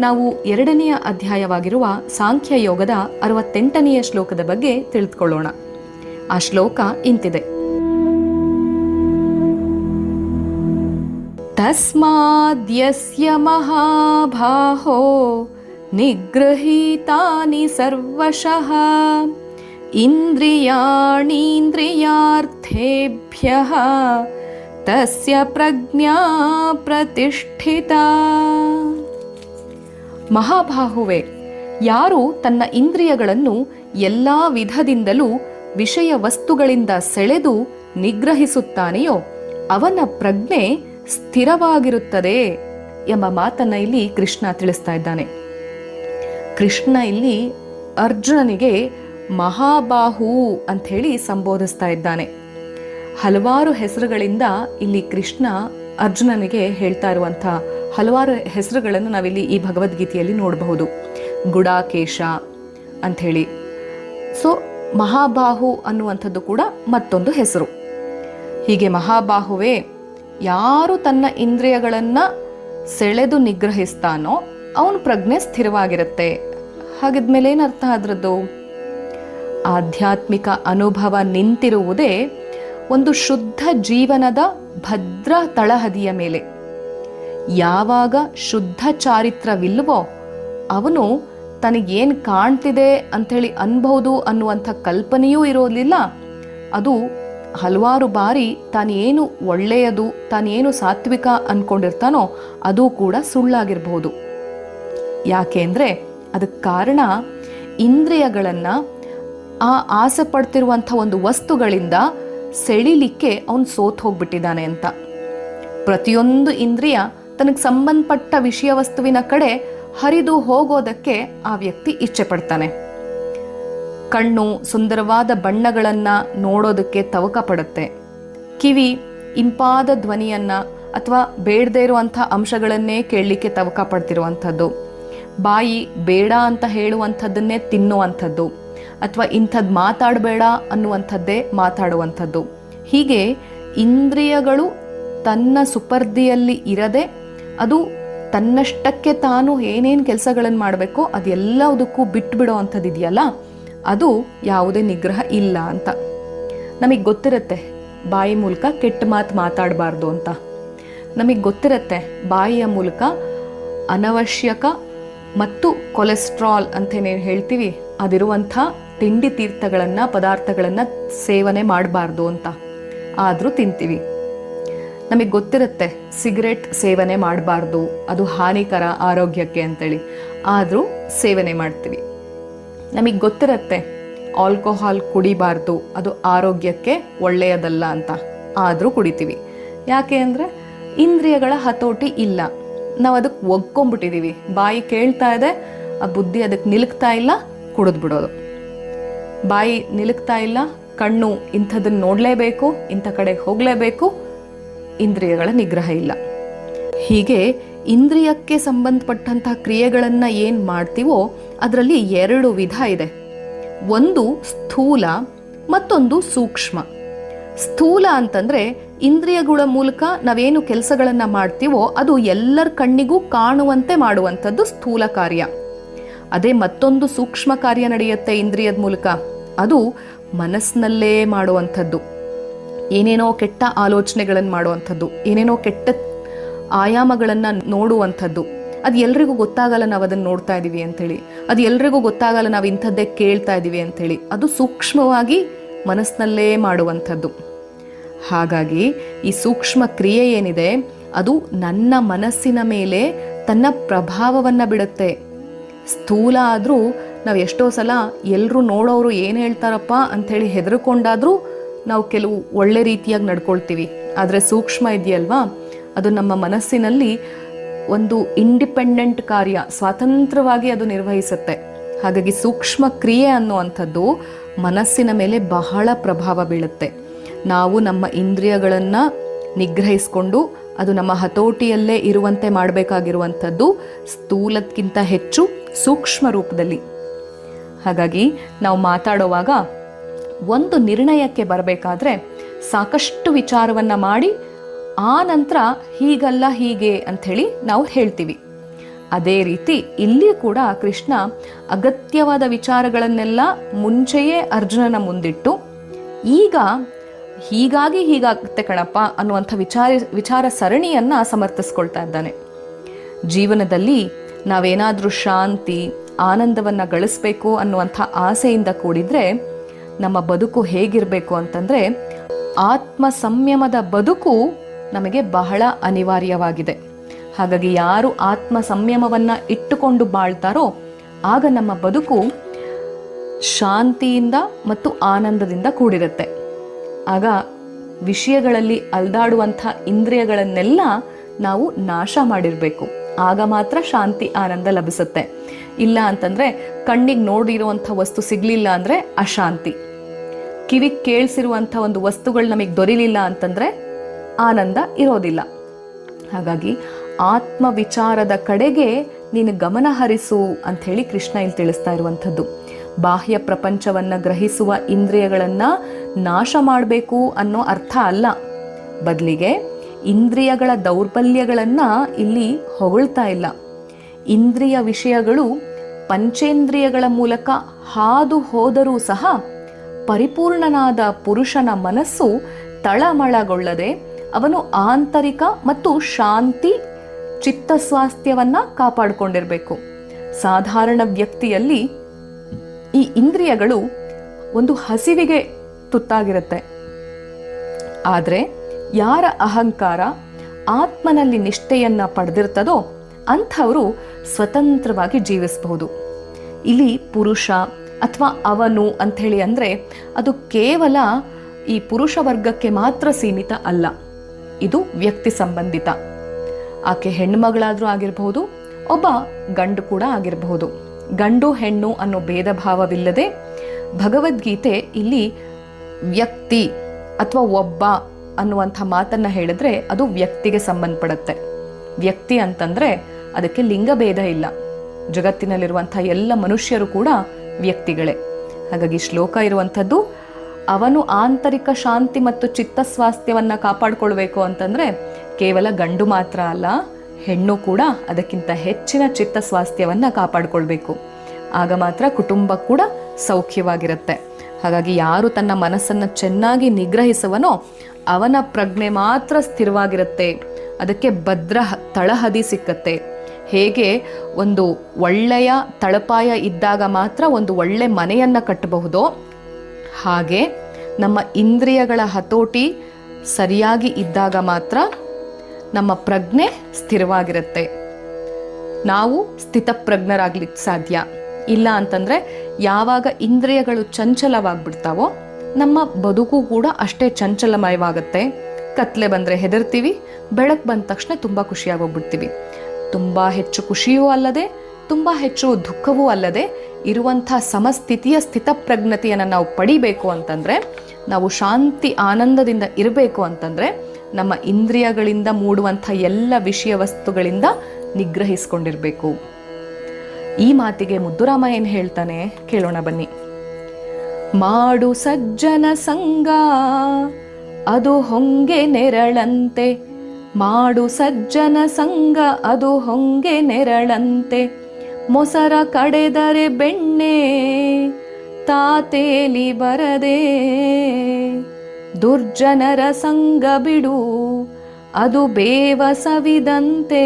ನಾವು ಎರಡನೆಯ ಅಧ್ಯಾಯವಾಗಿರುವ ಸಾಂಖ್ಯ ಯೋಗದ ಅರವತ್ತೆಂಟನೆಯ ಶ್ಲೋಕದ ಬಗ್ಗೆ ತಿಳಿದುಕೊಳ್ಳೋಣ. ಆ ಶ್ಲೋಕ ಇಂತಿದೆ. ತಸ್ಮಾದ್ಯಸ್ಯ ಮಹಾಭಾಹೋ ನಿಗೃಹೀತಾನಿ ಸರ್ವಶಃ ಇಂದ್ರಿಯಾಣೀಂದ್ರಿಯಾರ್ಥೇಭ್ಯಃ ತಸ್ಯ ಪ್ರಜ್ಞಾ ಪ್ರತಿಷ್ಠಿತಾ. ಮಹಾಬಾಹುವೆ, ಯಾರು ತನ್ನ ಇಂದ್ರಿಯಗಳನ್ನು ಎಲ್ಲ ವಿಧದಿಂದಲೂ ವಿಷಯ ವಸ್ತುಗಳಿಂದ ಸೆಳೆದು ನಿಗ್ರಹಿಸುತ್ತಾನೆಯೋ, ಅವನ ಪ್ರಜ್ಞೆ ಸ್ಥಿರವಾಗಿರುತ್ತದೆ ಎಂಬ ಮಾತನ್ನ ಇಲ್ಲಿ ಕೃಷ್ಣ ತಿಳಿಸ್ತಾ ಇದ್ದಾನೆ. ಕೃಷ್ಣ ಇಲ್ಲಿ ಅರ್ಜುನನಿಗೆ ಮಹಾಬಾಹು ಅಂತ ಹೇಳಿ ಸಂಬೋಧಿಸ್ತಾ ಇದ್ದಾನೆ. ಹಲವಾರು ಹೆಸರುಗಳಿಂದ ಇಲ್ಲಿ ಕೃಷ್ಣ ಅರ್ಜುನನಿಗೆ ಹೇಳ್ತಾ ಇರುವಂಥ ಹಲವಾರು ಹೆಸರುಗಳನ್ನು ನಾವಿಲ್ಲಿ ಈ ಭಗವದ್ಗೀತೆಯಲ್ಲಿ ನೋಡಬಹುದು. ಗುಡಾಕೇಶ ಅಂಥೇಳಿ. ಸೊ ಮಹಾಬಾಹು ಅನ್ನುವಂಥದ್ದು ಕೂಡ ಮತ್ತೊಂದು ಹೆಸರು. ಹೀಗೆ ಮಹಾಬಾಹುವೆ ಯಾರು ತನ್ನ ಇಂದ್ರಿಯಗಳನ್ನು ಸೆಳೆದು ನಿಗ್ರಹಿಸ್ತಾನೋ ಅವನು ಪ್ರಜ್ಞೆ ಸ್ಥಿರವಾಗಿರುತ್ತೆ. ಹಾಗಿದ್ಮೇಲೆ ಏನರ್ಥ ಅದರದ್ದು ಆಧ್ಯಾತ್ಮಿಕ ಅನುಭವ ನಿಂತಿರುವುದೇ ಒಂದು ಶುದ್ಧ ಜೀವನದ ಭದ್ರ ತಳಹದಿಯ ಮೇಲೆ. ಯಾವಾಗ ಶುದ್ಧ ಚಾರಿತ್ರವಿಲ್ಲವೋ ಅವನು ತನಗೇನು ಕಾಣ್ತಿದೆ ಅಂಥೇಳಿ ಅನ್ಬಹುದು ಅನ್ನುವಂಥ ಕಲ್ಪನೆಯೂ ಇರೋದಿಲ್ಲ. ಅದು ಹಲವಾರು ಬಾರಿ ತಾನೇನು ಒಳ್ಳೆಯದು, ತಾನೇನು ಸಾತ್ವಿಕ ಅನ್ಕೊಂಡಿರ್ತಾನೋ ಅದು ಕೂಡ ಸುಳ್ಳಾಗಿರಬಹುದು. ಯಾಕೆ ಅಂದರೆ ಅದಕ್ಕೆ ಕಾರಣ ಇಂದ್ರಿಯಗಳನ್ನು ಆ ಆಸೆ ಪಡ್ತಿರುವಂಥ ಒಂದು ವಸ್ತುಗಳಿಂದ ಸೆಳಿಲಿಕ್ಕೆ ಅವನು ಸೋತ್ ಹೋಗ್ಬಿಟ್ಟಿದ್ದಾನೆ ಅಂತ. ಪ್ರತಿಯೊಂದು ಇಂದ್ರಿಯ ತನಗೆ ಸಂಬಂಧಪಟ್ಟ ವಿಷಯ ವಸ್ತುವಿನ ಕಡೆ ಹರಿದು ಹೋಗೋದಕ್ಕೆ ಆ ವ್ಯಕ್ತಿ ಇಚ್ಛೆ ಪಡ್ತಾನೆ. ಕಣ್ಣು ಸುಂದರವಾದ ಬಣ್ಣಗಳನ್ನು ನೋಡೋದಕ್ಕೆ ತವಕ ಪಡುತ್ತೆ. ಕಿವಿ ಇಂಪಾದ ಧ್ವನಿಯನ್ನು ಅಥವಾ ಬೇಡದೇ ಇರುವಂಥ ಅಂಶಗಳನ್ನೇ ಕೇಳಲಿಕ್ಕೆ ತವಕ ಪಡ್ತಿರುವಂಥದ್ದು. ಬಾಯಿ ಬೇಡ ಅಂತ ಹೇಳುವಂಥದ್ದನ್ನೇ ತಿನ್ನುವಂಥದ್ದು. ಅಥವಾ ಇಂಥದ್ದು ಮಾತಾಡಬೇಡ ಅನ್ನುವಂಥದ್ದೇ ಮಾತಾಡುವಂಥದ್ದು. ಹೀಗೆ ಇಂದ್ರಿಯಗಳು ತನ್ನ ಸುಪರ್ದಿಯಲ್ಲಿ ಇರದೆ ಅದು ತನ್ನಷ್ಟಕ್ಕೆ ತಾನು ಏನೇನು ಕೆಲಸಗಳನ್ನು ಮಾಡಬೇಕೋ ಅದೆಲ್ಲದಕ್ಕೂ ಬಿಟ್ಟು ಅಂಥದ್ದು ಇದೆಯಲ್ಲ ಅದು ಯಾವುದೇ ನಿಗ್ರಹ ಇಲ್ಲ ಅಂತ. ನಮಗೆ ಗೊತ್ತಿರುತ್ತೆ ಬಾಯಿ ಮೂಲಕ ಕೆಟ್ಟ ಮಾತು ಮಾತಾಡಬಾರ್ದು ಅಂತ. ನಮಗೆ ಗೊತ್ತಿರುತ್ತೆ ಬಾಯಿಯ ಮೂಲಕ ಅನವಶ್ಯಕ ಮತ್ತು ಕೊಲೆಸ್ಟ್ರಾಲ್ ಅಂತೇನೇನು ಹೇಳ್ತೀವಿ, ಅದಿರುವಂಥ ತಿಂಡಿ ತೀರ್ಥಗಳನ್ನು, ಪದಾರ್ಥಗಳನ್ನು ಸೇವನೆ ಮಾಡಬಾರ್ದು ಅಂತ. ಆದರೂ ತಿಂತೀವಿ. ನಮಗೆ ಗೊತ್ತಿರುತ್ತೆ, ಸಿಗರೆಟ್ ಸೇವನೆ ಮಾಡಬಾರ್ದು. ಅದು ಹಾನಿಕರ ಆರೋಗ್ಯಕ್ಕೆ ಅಂತೇಳಿ. ಆದರೂ ಸೇವನೆ ಮಾಡ್ತೀವಿ. ನಮಗೆ ಗೊತ್ತಿರುತ್ತೆ, ಆಲ್ಕೋಹಾಲ್ ಕುಡಿಬಾರ್ದು. ಅದು ಆರೋಗ್ಯಕ್ಕೆ ಒಳ್ಳೆಯದಲ್ಲ ಅಂತ. ಆದರೂ ಕುಡಿತೀವಿ. ಯಾಕೆ ಅಂದರೆ, ಇಂದ್ರಿಯಗಳ ಹತೋಟಿ ಇಲ್ಲ. ನಾವು ಅದಕ್ಕೆ ಒಗ್ಕೊಂಬಿಟ್ಟಿದ್ದೀವಿ ಬಾಯಿ ಕೇಳ್ತಾ ಇದೆ, ಆ ಬುದ್ಧಿ ಅದಕ್ಕೆ ನಿಲುಕ್ತಾ ಇಲ್ಲ, ಕುಡಿದು ಬಿಡೋದು. ಬಾಯಿ ನಿಲುಕ್ತಾ ಇಲ್ಲ, ಕಣ್ಣು ಇಂಥದನ್ನು ನೋಡಲೇಬೇಕು, ಇಂಥ ಕಡೆ ಹೋಗಲೇಬೇಕು, ಇಂದ್ರಿಯಗಳ ನಿಗ್ರಹ ಇಲ್ಲ. ಹೀಗೆ ಇಂದ್ರಿಯಕ್ಕೆ ಸಂಬಂಧಪಟ್ಟಂತಹ ಕ್ರಿಯೆಗಳನ್ನು ಏನು ಮಾಡ್ತೀವೋ ಅದರಲ್ಲಿ ಎರಡು ವಿಧ ಇದೆ. ಒಂದು ಸ್ಥೂಲ, ಮತ್ತೊಂದು ಸೂಕ್ಷ್ಮ. ಸ್ಥೂಲ ಅಂತಂದ್ರೆ ಇಂದ್ರಿಯಗಳ ಮೂಲಕ ನಾವೇನು ಕೆಲಸಗಳನ್ನು ಮಾಡ್ತೀವೋ ಅದು ಎಲ್ಲರ ಕಣ್ಣಿಗೂ ಕಾಣುವಂತೆ ಮಾಡುವಂಥದ್ದು ಸ್ಥೂಲ ಕಾರ್ಯ. ಅದೇ ಮತ್ತೊಂದು ಸೂಕ್ಷ್ಮ ಕಾರ್ಯ ನಡೆಯುತ್ತೆ ಇಂದ್ರಿಯದ ಮೂಲಕ. ಅದು ಮನಸ್ಸಿನಲ್ಲೇ ಮಾಡುವಂಥದ್ದು. ಏನೇನೋ ಕೆಟ್ಟ ಆಲೋಚನೆಗಳನ್ನು ಮಾಡುವಂಥದ್ದು. ಏನೇನೋ ಕೆಟ್ಟ ಆಯಾಮಗಳನ್ನು ನೋಡುವಂಥದ್ದು. ಅದು ಎಲ್ರಿಗೂ ಗೊತ್ತಾಗಲ್ಲ ನಾವು ಅದನ್ನು ನೋಡ್ತಾ ಇದ್ದೀವಿ ಅಂಥೇಳಿ ಅದು ಎಲ್ರಿಗೂ ಗೊತ್ತಾಗಲ್ಲ ನಾವು ಇಂಥದ್ದೇ ಕೇಳ್ತಾ ಇದ್ದೀವಿ ಅಂಥೇಳಿ ಅದು ಸೂಕ್ಷ್ಮವಾಗಿ ಮನಸ್ಸಿನಲ್ಲೇ ಮಾಡುವಂಥದ್ದು. ಹಾಗಾಗಿ ಈ ಸೂಕ್ಷ್ಮ ಕ್ರಿಯೆ ಏನಿದೆ, ಅದು ನನ್ನ ಮನಸ್ಸಿನ ಮೇಲೆ ತನ್ನ ಪ್ರಭಾವವನ್ನು ಬಿಡುತ್ತೆ. ಸ್ಥೂಲ ಆದರೂ ನಾವು ಎಷ್ಟೋ ಸಲ ಎಲ್ಲರೂ ನೋಡೋರು ಏನು ಹೇಳ್ತಾರಪ್ಪ ಅಂಥೇಳಿ ಹೆದರ್ಕೊಂಡಾದರೂ ನಾವು ಕೆಲವು ಒಳ್ಳೆ ರೀತಿಯಾಗಿ ನಡ್ಕೊಳ್ತೀವಿ. ಆದರೆ ಸೂಕ್ಷ್ಮ ಇದೆಯಲ್ವಾ? ಅದು ನಮ್ಮ ಮನಸ್ಸಿನಲ್ಲಿ ಒಂದು ಇಂಡಿಪೆಂಡೆಂಟ್ ಕಾರ್ಯ ಸ್ವತಂತ್ರವಾಗಿ ಅದು ನಿರ್ವಹಿಸುತ್ತೆ. ಹಾಗಾಗಿ ಸೂಕ್ಷ್ಮ ಕ್ರಿಯೆ ಅನ್ನುವಂಥದ್ದು ಮನಸ್ಸಿನ ಮೇಲೆ ಬಹಳ ಪ್ರಭಾವ ಬೀಳುತ್ತೆ. ನಾವು ನಮ್ಮ ಇಂದ್ರಿಯಗಳನ್ನು ನಿಗ್ರಹಿಸಿಕೊಂಡು ಅದು ನಮ್ಮ ಹತೋಟಿಯಲ್ಲೇ ಇರುವಂತೆ ಮಾಡಬೇಕಾಗಿರುವಂಥದ್ದು ಸ್ಥೂಲಕ್ಕಿಂತ ಹೆಚ್ಚು ಸೂಕ್ಷ್ಮ ರೂಪದಲ್ಲಿ. ಹಾಗಾಗಿ ನಾವು ಮಾತಾಡುವಾಗ ಒಂದು ನಿರ್ಣಯಕ್ಕೆ ಬರಬೇಕಾದ್ರೆ ಸಾಕಷ್ಟು ವಿಚಾರವನ್ನು ಮಾಡಿ, ಆ ನಂತರ ಹೀಗಲ್ಲ ಹೀಗೆ ಅಂಥೇಳಿ ನಾವು ಹೇಳ್ತೀವಿ. ಅದೇ ರೀತಿ ಇಲ್ಲಿ ಕೂಡ ಕೃಷ್ಣ ಅಗತ್ಯವಾದ ವಿಚಾರಗಳನ್ನೆಲ್ಲ ಮುಂಚೆಯೇ ಅರ್ಜುನನ ಮುಂದಿಟ್ಟು, ಈಗ ಹೀಗಾಗಿ ಹೀಗಾಗುತ್ತೆ ಕಣಪ್ಪ ಅನ್ನುವಂಥ ವಿಚಾರ ವಿಚಾರ ಸರಣಿಯನ್ನು ಸಮರ್ಥಿಸ್ಕೊಳ್ತಾ ಇದ್ದಾನೆ. ಜೀವನದಲ್ಲಿ ನಾವೇನಾದರೂ ಶಾಂತಿ, ಆನಂದವನ್ನು ಗಳಿಸ್ಬೇಕು ಅನ್ನುವಂಥ ಆಸೆಯಿಂದ ಕೂಡಿದ್ರೆ ನಮ್ಮ ಬದುಕು ಹೇಗಿರಬೇಕು ಅಂತಂದರೆ ಆತ್ಮ ಸಂಯಮದ ಬದುಕು ನಮಗೆ ಬಹಳ ಅನಿವಾರ್ಯವಾಗಿದೆ. ಹಾಗಾಗಿ ಯಾರು ಆತ್ಮ ಸಂಯಮವನ್ನು ಇಟ್ಟುಕೊಂಡು ಬಾಳ್ತಾರೋ ಆಗ ನಮ್ಮ ಬದುಕು ಶಾಂತಿಯಿಂದ ಮತ್ತು ಆನಂದದಿಂದ ಕೂಡಿರುತ್ತೆ. ಆಗ ವಿಷಯಗಳಲ್ಲಿ ಅಲ್ದಾಡುವಂಥ ಇಂದ್ರಿಯಗಳನ್ನೆಲ್ಲ ನಾವು ನಾಶ ಮಾಡಿರಬೇಕು. ಆಗ ಮಾತ್ರ ಶಾಂತಿ, ಆನಂದ ಲಭಿಸುತ್ತೆ. ಇಲ್ಲ ಅಂತಂದರೆ ಕಣ್ಣಿಗೆ ನೋಡಿರುವಂಥ ವಸ್ತು ಸಿಗಲಿಲ್ಲ ಅಂದರೆ ಅಶಾಂತಿ. ಕಿವಿಗೆ ಕೇಳಿಸಿರುವಂಥ ಒಂದು ವಸ್ತುಗಳು ನಮಗೆ ದೊರಿಲಿಲ್ಲ ಅಂತಂದರೆ ಆನಂದ ಇರೋದಿಲ್ಲ. ಹಾಗಾಗಿ ಆತ್ಮ ವಿಚಾರದ ಕಡೆಗೆ ನೀನು ಗಮನ ಹರಿಸು ಅಂಥೇಳಿ ಕೃಷ್ಣ ಇಲ್ಲಿ ತಿಳಿಸ್ತಾ ಇರುವಂಥದ್ದು. ಬಾಹ್ಯ ಪ್ರಪಂಚವನ್ನು ಗ್ರಹಿಸುವ ಇಂದ್ರಿಯಗಳನ್ನು ನಾಶ ಮಾಡಬೇಕು ಅನ್ನೋ ಅರ್ಥ ಅಲ್ಲ. ಬದಲಿಗೆ ಇಂದ್ರಿಯಗಳ ದೌರ್ಬಲ್ಯಗಳನ್ನು ಇಲ್ಲಿ ಹೊಗಳ್ತಾ ಇಲ್ಲ. ಇಂದ್ರಿಯ ವಿಷಯಗಳು ಪಂಚೇಂದ್ರಿಯಗಳ ಮೂಲಕ ಹಾದು ಹೋದರೂ ಸಹ ಪರಿಪೂರ್ಣನಾದ ಪುರುಷನ ಮನಸ್ಸು ತಳಮಳಗೊಳ್ಳದೆ ಅವನು ಆಂತರಿಕ ಮತ್ತು ಶಾಂತಿ ಚಿತ್ತಸ್ವಾಸ್ಥ್ಯವನ್ನು ಕಾಪಾಡಿಕೊಂಡಿರಬೇಕು. ಸಾಧಾರಣ ವ್ಯಕ್ತಿಯಲ್ಲಿ ಈ ಇಂದ್ರಿಯಗಳು ಒಂದು ಹಸಿವಿಗೆ ತುತ್ತಾಗಿರುತ್ತೆ. ಆದರೆ ಯಾರ ಅಹಂಕಾರ ಆತ್ಮನಲ್ಲಿ ನಿಷ್ಠೆಯನ್ನು ಪಡೆದಿರ್ತದೋ ಅಂಥವರು ಸ್ವತಂತ್ರವಾಗಿ ಜೀವಿಸಬಹುದು. ಇಲ್ಲಿ ಪುರುಷ ಅಥವಾ ಅವನು ಅಂಥೇಳಿ ಅಂದರೆ ಅದು ಕೇವಲ ಈ ಪುರುಷ ವರ್ಗಕ್ಕೆ ಮಾತ್ರ ಸೀಮಿತ ಅಲ್ಲ. ಇದು ವ್ಯಕ್ತಿ ಸಂಬಂಧಿತ. ಆಕೆ ಹೆಣ್ಣುಮಗಳಾದರೂ ಆಗಿರಬಹುದು, ಒಬ್ಬ ಗಂಡು ಕೂಡ ಆಗಿರಬಹುದು. ಗಂಡು ಹೆಣ್ಣು ಅನ್ನೋ ಭೇದ ಭಾವವಿಲ್ಲದೆ ಭಗವದ್ಗೀತೆ ಇಲ್ಲಿ ವ್ಯಕ್ತಿ ಅಥವಾ ಒಬ್ಬ ಅನ್ನುವಂಥ ಮಾತನ್ನ ಹೇಳಿದ್ರೆ ಅದು ವ್ಯಕ್ತಿಗೆ ಸಂಬಂಧಪಡುತ್ತೆ. ವ್ಯಕ್ತಿ ಅಂತಂದ್ರೆ ಅದಕ್ಕೆ ಲಿಂಗಭೇದ ಇಲ್ಲ. ಜಗತ್ತಿನಲ್ಲಿರುವಂಥ ಎಲ್ಲ ಮನುಷ್ಯರು ಕೂಡ ವ್ಯಕ್ತಿಗಳೇ. ಹಾಗಾಗಿ ಶ್ಲೋಕ ಇರುವಂಥದ್ದು, ಅವನು ಆಂತರಿಕ ಶಾಂತಿ ಮತ್ತು ಚಿತ್ತ ಸ್ವಾಸ್ಥ್ಯವನ್ನು ಕಾಪಾಡಿಕೊಳ್ಬೇಕು ಅಂತಂದ್ರೆ ಕೇವಲ ಗಂಡು ಮಾತ್ರ ಅಲ್ಲ ಹೆಣ್ಣು ಕೂಡ ಅದಕ್ಕಿಂತ ಹೆಚ್ಚಿನ ಚಿತ್ತ ಸ್ವಾಸ್ಥ್ಯವನ್ನು ಕಾಪಾಡಿಕೊಳ್ಬೇಕು. ಆಗ ಮಾತ್ರ ಕುಟುಂಬ ಕೂಡ ಸೌಖ್ಯವಾಗಿರುತ್ತೆ. ಹಾಗಾಗಿ ಯಾರು ತನ್ನ ಮನಸ್ಸನ್ನು ಚೆನ್ನಾಗಿ ನಿಗ್ರಹಿಸುವನೋ ಅವನ ಪ್ರಜ್ಞೆ ಮಾತ್ರ ಸ್ಥಿರವಾಗಿರುತ್ತೆ. ಅದಕ್ಕೆ ಭದ್ರ ತಳಹದಿ ಸಿಕ್ಕತ್ತೆ. ಹೇಗೆ? ಒಂದು ಒಳ್ಳೆಯ ತಳಪಾಯ ಇದ್ದಾಗ ಮಾತ್ರ ಒಂದು ಒಳ್ಳೆ ಮನೆಯನ್ನು ಕಟ್ಟಬಹುದೋ. ಹಾಗೆ ನಮ್ಮ ಇಂದ್ರಿಯಗಳ ಹತೋಟಿ ಸರಿಯಾಗಿ ಇದ್ದಾಗ ಮಾತ್ರ ನಮ್ಮ ಪ್ರಜ್ಞೆ ಸ್ಥಿರವಾಗಿರುತ್ತೆ. ನಾವು ಸ್ಥಿತಪ್ರಜ್ಞರಾಗ್ಲಿಕ್ಕೆ ಸಾಧ್ಯ. ಇಲ್ಲ ಅಂತಂದ್ರೆ ಯಾವಾಗ ಇಂದ್ರಿಯಗಳು ಚಂಚಲವಾಗ್ಬಿಡ್ತಾವೋ, ನಮ್ಮ ಬದುಕು ಕೂಡ ಅಷ್ಟೇ ಚಂಚಲಮಯವಾಗುತ್ತೆ. ಕತ್ಲೆ ಬಂದರೆ ಹೆದರ್ತೀವಿ, ಬೆಳಕು ಬಂದ ತಕ್ಷಣ ತುಂಬ ಖುಷಿಯಾಗೋಗ್ಬಿಡ್ತೀವಿ. ತುಂಬ ಹೆಚ್ಚು ಖುಷಿಯೂ ಅಲ್ಲದೆ, ತುಂಬ ಹೆಚ್ಚು ದುಃಖವೂ ಅಲ್ಲದೆ, ಇರುವಂಥ ಸಮಸ್ಥಿತಿಯ ಸ್ಥಿತಪ್ರಜ್ಞತೆಯನ್ನು ನಾವು ಪಡಿಬೇಕು ಅಂತಂದರೆ, ನಾವು ಶಾಂತಿ ಆನಂದದಿಂದ ಇರಬೇಕು ಅಂತಂದರೆ ನಮ್ಮ ಇಂದ್ರಿಯಗಳಿಂದ ಮೂಡುವಂಥ ಎಲ್ಲ ವಿಷಯ ವಸ್ತುಗಳಿಂದ ನಿಗ್ರಹಿಸ್ಕೊಂಡಿರಬೇಕು. ಈ ಮಾತಿಗೆ ಮುದ್ದುರಾಮ ಏನು ಹೇಳ್ತಾನೆ? ಕೇಳೋಣ ಬನ್ನಿ. ಮಾಡು ಸಜ್ಜನ ಸಂಗ ಅದು ಹೊಂಗೆ ನೆರಳಂತೆ. ಮಾಡು ಸಜ್ಜನ ಸಂಗ ಅದು ಹೊಂಗೆ ನೆರಳಂತೆ. ಮೊಸರ ಕಡೆದರೆ ಬೆಣ್ಣೆ, ತಾತೇಲಿ ಬರದೆ. ದುರ್ಜನರ ಸಂಗ ಬಿಡು. ಅದು ಬೇವಸವಿದಂತೆ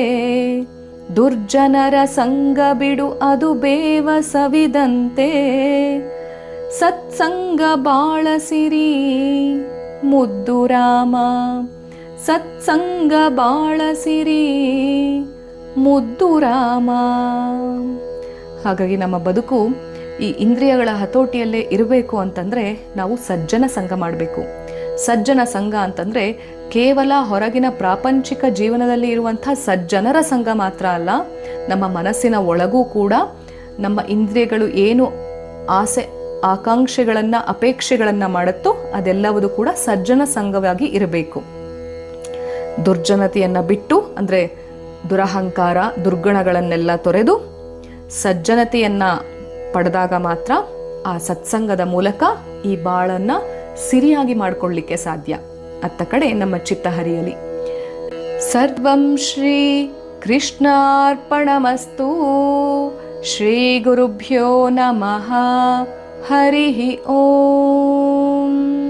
ದುರ್ಜನರ ಸಂಗ ಬಿಡು, ಅದು ಬೇವಸವಿದಂತೆ ಸತ್ಸಂಗ ಬಾಳಸಿರಿ ಮುದ್ದು ರಾಮ. ಸತ್ಸಂಗ ಬಾಳಸಿರಿ ಮುದ್ದು ರಾಮ. ಹಾಗಾಗಿ ನಮ್ಮ ಬದುಕು ಈ ಇಂದ್ರಿಯಗಳ ಹತೋಟಿಯಲ್ಲೇ ಇರಬೇಕು ಅಂತಂದರೆ ನಾವು ಸಜ್ಜನ ಸಂಘ ಮಾಡಬೇಕು. ಸಜ್ಜನ ಸಂಘ ಅಂತಂದರೆ ಕೇವಲ ಹೊರಗಿನ ಪ್ರಾಪಂಚಿಕ ಜೀವನದಲ್ಲಿ ಇರುವಂಥ ಸಜ್ಜನರ ಸಂಘ ಮಾತ್ರ ಅಲ್ಲ, ನಮ್ಮ ಮನಸ್ಸಿನ ಒಳಗೂ ಕೂಡ ನಮ್ಮ ಇಂದ್ರಿಯಗಳು ಏನು ಆಸೆ, ಆಕಾಂಕ್ಷೆಗಳನ್ನು, ಅಪೇಕ್ಷೆಗಳನ್ನು ಮಾಡುತ್ತೋ ಅದೆಲ್ಲವೂ ಕೂಡ ಸಜ್ಜನ ಸಂಘವಾಗಿ ಇರಬೇಕು. ದುರ್ಜನತೆಯನ್ನು ಬಿಟ್ಟು, ಅಂದರೆ ದುರಹಂಕಾರ, ದುರ್ಗುಣಗಳನ್ನೆಲ್ಲ ತೊರೆದು ಸಜ್ಜನತೆಯನ್ನ ಪಡೆದಾಗ ಮಾತ್ರ ಆ ಸತ್ಸಂಗದ ಮೂಲಕ ಈ ಬಾಳನ್ನ ಸಿರಿಯಾಗಿ ಮಾಡಿಕೊಳ್ಳಿಕ್ಕೆ ಸಾಧ್ಯ. ಅತ್ತ ಕಡೆ ನಮ್ಮ ಚಿತ್ತ ಹರಿಯಲಿ ಸರ್ವಂ ಶ್ರೀ ಕೃಷ್ಣಾರ್ಪಣಮಸ್ತು. ಶ್ರೀ ಗುರುಭ್ಯೋ ನಮಃ. ಹರಿ ಓಂ.